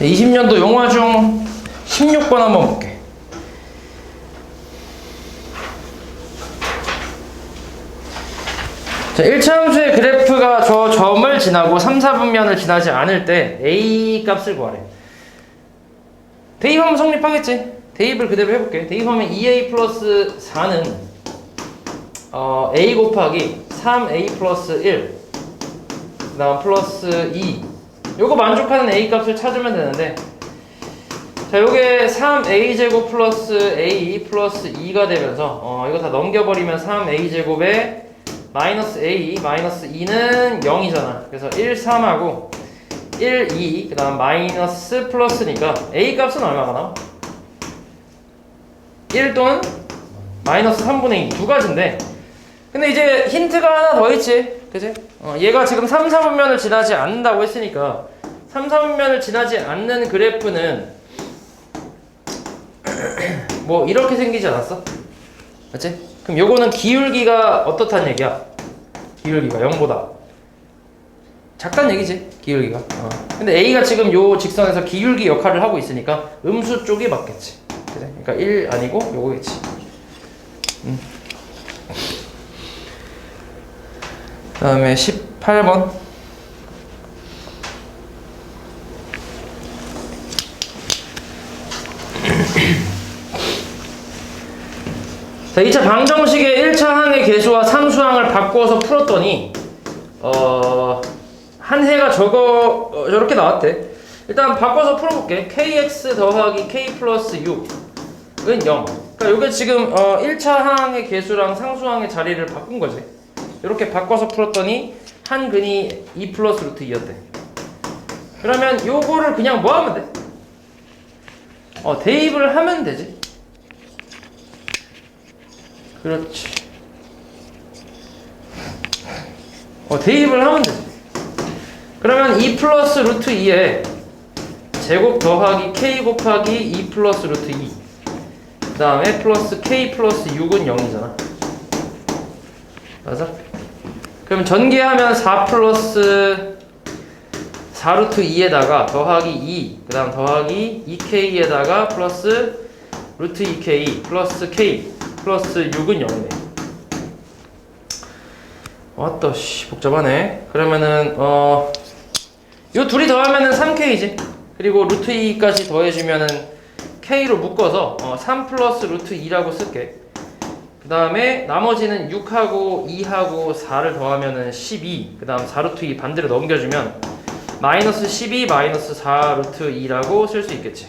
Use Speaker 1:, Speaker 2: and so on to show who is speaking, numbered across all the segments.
Speaker 1: 20년도 용화 중 16번 한번 볼게. 자, 1차 함수의 그래프가 저 점을 지나고 3, 4분면을 지나지 않을 때 A 값을 구하래. 대입하면 성립하겠지? 대입을 그대로 해볼게. 대입하면 2A 플러스 4는 어, A 곱하기 3A 플러스 1, 그 다음 플러스 2. 요거 만족하는 A 값을 찾으면 되는데, 자, 요게 3A 제곱 플러스 A 플러스 2가 되면서, 어, 이거 다 넘겨버리면 3A 제곱에 마이너스 A 마이너스 2는 0이잖아. 그래서 1, 3하고 1, 2, 그 다음 마이너스 플러스니까 A 값은 얼마가 나와? 1 또는 마이너스 3분의 2 두 가지인데 근데 이제 힌트가 하나 더 있지 그지? 어, 얘가 지금 3, 4분면을 지나지 않는다고 했으니까 3, 4분면을 지나지 않는 그래프는 뭐 이렇게 생기지 않았어? 맞지? 그럼 요거는 기울기가 어떻다는 얘기야? 기울기가 0보다 작다는 얘기지 기울기가 어. 근데 A가 지금 요 직선에서 기울기 역할을 하고 있으니까 음수 쪽이 맞겠지 그래? 그러니까 1 아니고 요거겠지 음. 다음에 18번 자, 2차 방정식의 1차 항의 계수와 상수항을 바꿔서 풀었더니 어, 한 해가 저거 어, 저렇게 나왔대. 일단 바꿔서 풀어볼게. kx 더하기 k 플러스 6은 0. 그러니까 이게 지금 어, 1차 항의 계수랑 상수항의 자리를 바꾼 거지. 이렇게 바꿔서 풀었더니 한 근이 2 플러스 루트 2였대. 그러면 요거를 그냥 뭐 하면 돼? 어, 대입을 하면 되지. 그렇지. 어, 대입을 하면 되지. 그러면 2 플러스 루트 2에 제곱 더하기 k 곱하기 2 플러스 루트 2. 그 다음에 플러스 k 플러스 6은 0이잖아. 맞아? 그럼 전개하면 4 플러스 4 루트 2에다가 더하기 2, 그 다음 더하기 2k에다가 플러스 루트 2k 플러스 k 플러스 6은 0이네. 왔다, 씨, 복잡하네. 그러면은, 어, 요 둘이 더하면은 3k지. 그리고 루트 2까지 더해주면은 k로 묶어서 어, 3 플러스 루트 2라고 쓸게. 그 다음에 나머지는 6하고 2하고 4를 더하면은 12. 그 다음 4 루트 2 반대로 넘겨주면 마이너스 12 마이너스 4 루트 2라고 쓸 수 있겠지.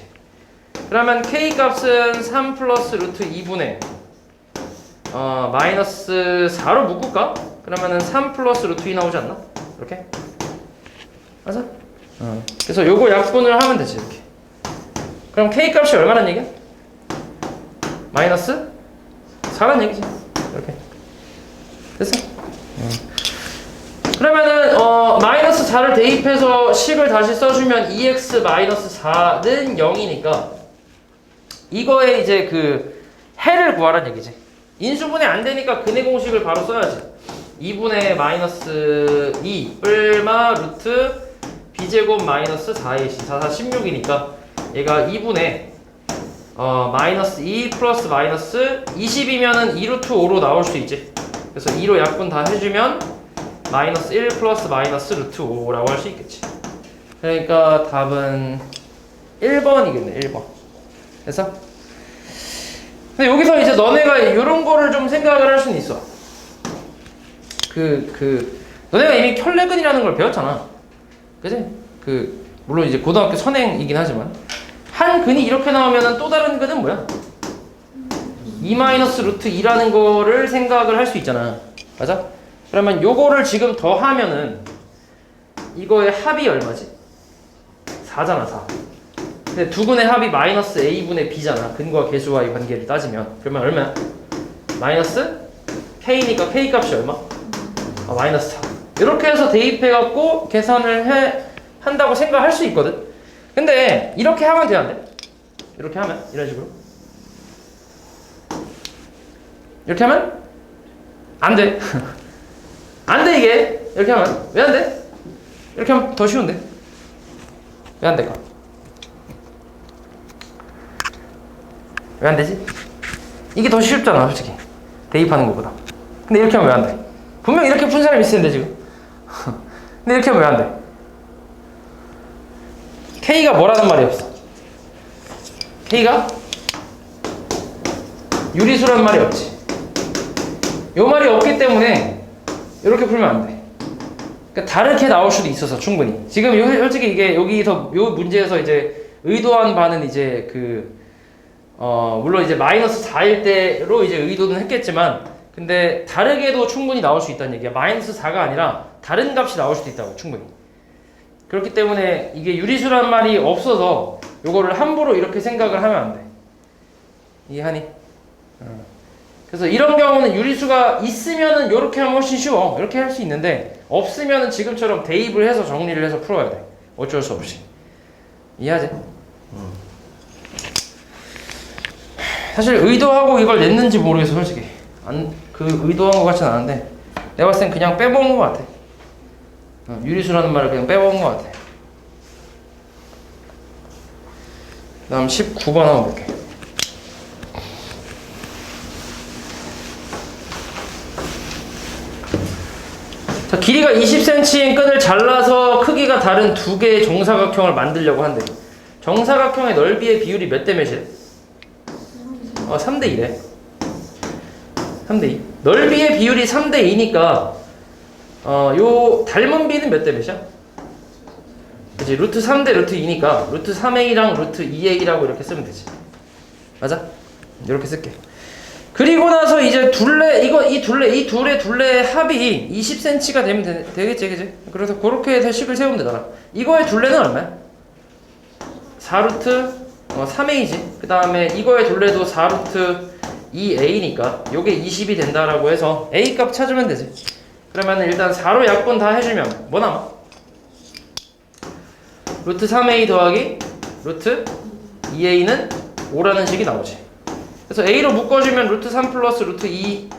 Speaker 1: 그러면 k 값은 3 플러스 루트 2분의 어, 마이너스 4로 묶을까? 그러면은 3 플러스 루트 2 나오지 않나? 이렇게? 맞아? 어. 그래서 요거 약분을 하면 되지, 이렇게. 그럼 k 값이 얼마란 얘기야? 마이너스 4란 얘기지. 이렇게. 됐어? 어. 그러면은, 어, 마이너스 4를 대입해서 식을 다시 써주면 2x 마이너스 4는 0이니까 이거에 이제 그 해를 구하란 얘기지. 인수분해 안 되니까 근해 공식을 바로 써야지. 2분의 마이너스 2 뿔마 루트 b제곱 마이너스 4ac 4, 4, 16이니까 얘가 2분의 어, 마이너스 2 플러스 마이너스 20이면은 2루트 5로 나올 수 있지. 그래서 2로 약분 다 해주면 마이너스 1 플러스 마이너스 루트 5라고 할 수 있겠지. 그러니까 답은 1번이겠네, 1번. 그래서 근데 여기서 이제 너네가 이런 거를 좀 생각을 할 수는 있어. 그, 그, 너네가 이미 켤레근이라는 걸 배웠잖아. 그지? 그, 물론 이제 고등학교 선행이긴 하지만. 한 근이 이렇게 나오면은 또 다른 근은 뭐야? 2 마이너스 루트 2라는 거를 생각을 할 수 있잖아. 맞아? 그러면 요거를 지금 더 하면은 이거의 합이 얼마지? 4잖아, 4. 근데 두 분의 합이 마이너스 a분의 b잖아. 근과 계수와의 관계를 따지면. 그러면 얼마야? 마이너스 k니까 k 값이 얼마? 아, 마이너스 4. 이렇게 해서 대입해갖고 계산을 해, 한다고 생각할 수 있거든? 근데 이렇게 하면 돼요 안 돼? 이렇게 하면 이런 식으로 이렇게 하면 안 돼. 안 돼 이게. 이렇게 하면 왜 안 돼? 이렇게 하면 더 쉬운데. 왜 안 될까? 왜 안 되지? 이게 더 쉽잖아, 솔직히. 대입하는 것보다. 근데 이렇게 하면 왜 안 돼? 분명 이렇게 푼 사람이 있었는데 지금. 근데 이렇게 하면 왜 안 돼? K가 뭐라는 말이 없어. K가 유리수라는 말이 없지. 요 말이 없기 때문에 이렇게 풀면 안 돼. 그러니까 다르게 나올 수도 있어서 충분히. 지금 요, 솔직히 이게 여기서 요 문제에서 이제 의도한 바는 이제 그 어, 물론 이제 마이너스 4일 때로 이제 의도는 했겠지만, 근데 다르게도 충분히 나올 수 있다는 얘기야. 마이너스 4가 아니라 다른 값이 나올 수도 있다고, 충분히. 그렇기 때문에 이게 유리수란 말이 없어서 요거를 함부로 이렇게 생각을 하면 안 돼. 이해하니? 어. 그래서 이런 경우는 유리수가 있으면은 요렇게 하면 훨씬 쉬워. 이렇게 할 수 있는데, 없으면은 지금처럼 대입을 해서 정리를 해서 풀어야 돼. 어쩔 수 없이. 이해하지? 사실 의도하고 이걸 냈는지 모르겠어 솔직히 안, 그 의도한 것 같진 않은데 내가 봤을 땐 그냥 빼먹은 것 같아 어, 유리수라는 말을 그냥 빼먹은 것 같아 그 다음 19번 한번 볼게 자 길이가 20cm인 끈을 잘라서 크기가 다른 두 개의 정사각형을 만들려고 한대 정사각형의 넓이의 비율이 몇 대 몇이래? 어, 3대 2래. 3대 2. 넓이의 비율이 3대 2니까 어, 요 닮은 비는 몇 대 몇이야? 그지 루트 3 대 루트 2니까 루트 3a랑 루트 2a라고 이렇게 쓰면 되지. 맞아? 이렇게 쓸게. 그리고 나서 이제 둘레 이거 이 둘레 이 둘의 둘레 합이 20cm가 되면 되, 되겠지, 그지? 그래서 그렇게 식을 세우면 되잖아. 이거의 둘레는 얼마야? 4루트 어, 3a지. 그 다음에 이거의 둘레도 4루트 2a니까 요게 20이 된다라고 해서 a 값 찾으면 되지. 그러면 일단 4로 약분 다 해주면 뭐 남아? 루트 3a 더하기 루트 2a는 5라는 식이 나오지. 그래서 a로 묶어주면 루트 3 플러스 루트 2가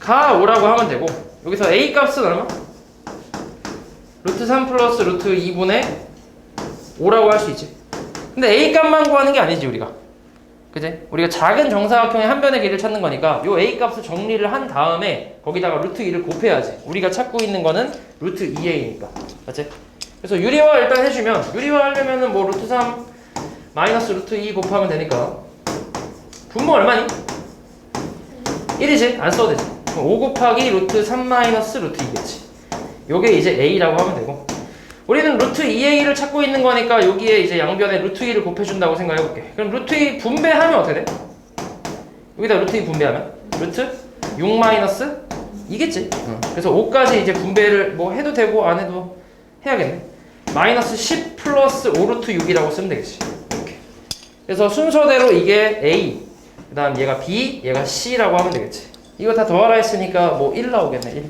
Speaker 1: 5라고 하면 되고 여기서 a 값은 얼마? 루트 3 플러스 루트 2분의 5라고 할 수 있지. 근데 a 값만 구하는 게 아니지 우리가. 그지? 우리가 작은 정사각형의 한 변의 길이를 찾는 거니까 요 a 값을 정리를 한 다음에 거기다가 루트 2를 곱해야지. 우리가 찾고 있는 거는 루트 2a니까. 맞지? 그래서 유리화 일단 해주면 유리화 하려면은 뭐 루트 3 마이너스 루트 2 곱하면 되니까 분모 얼마니? 1이지? 안 써도 되지. 그럼 5 곱하기 루트 3 마이너스 루트 2겠지. 요게 이제 a라고 하면 되고 우리는 루트 2a를 찾고 있는 거니까 여기에 이제 양변에 루트 2를 곱해준다고 생각해 볼게. 그럼 루트 2 분배하면 어떻게 돼? 여기다 루트 2 분배하면 루트 6 마이너스 2겠지. 그래서 5까지 이제 분배를 뭐 해도 되고 안 해도 해야겠네. 마이너스 10 플러스 5 루트 6이라고 쓰면 되겠지. 이렇게. 그래서 순서대로 이게 a, 그 다음 얘가 b, 얘가 c라고 하면 되겠지. 이거 다 더하라 했으니까 뭐 1 나오겠네. 1.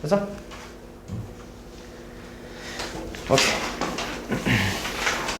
Speaker 1: 그래서 오케이.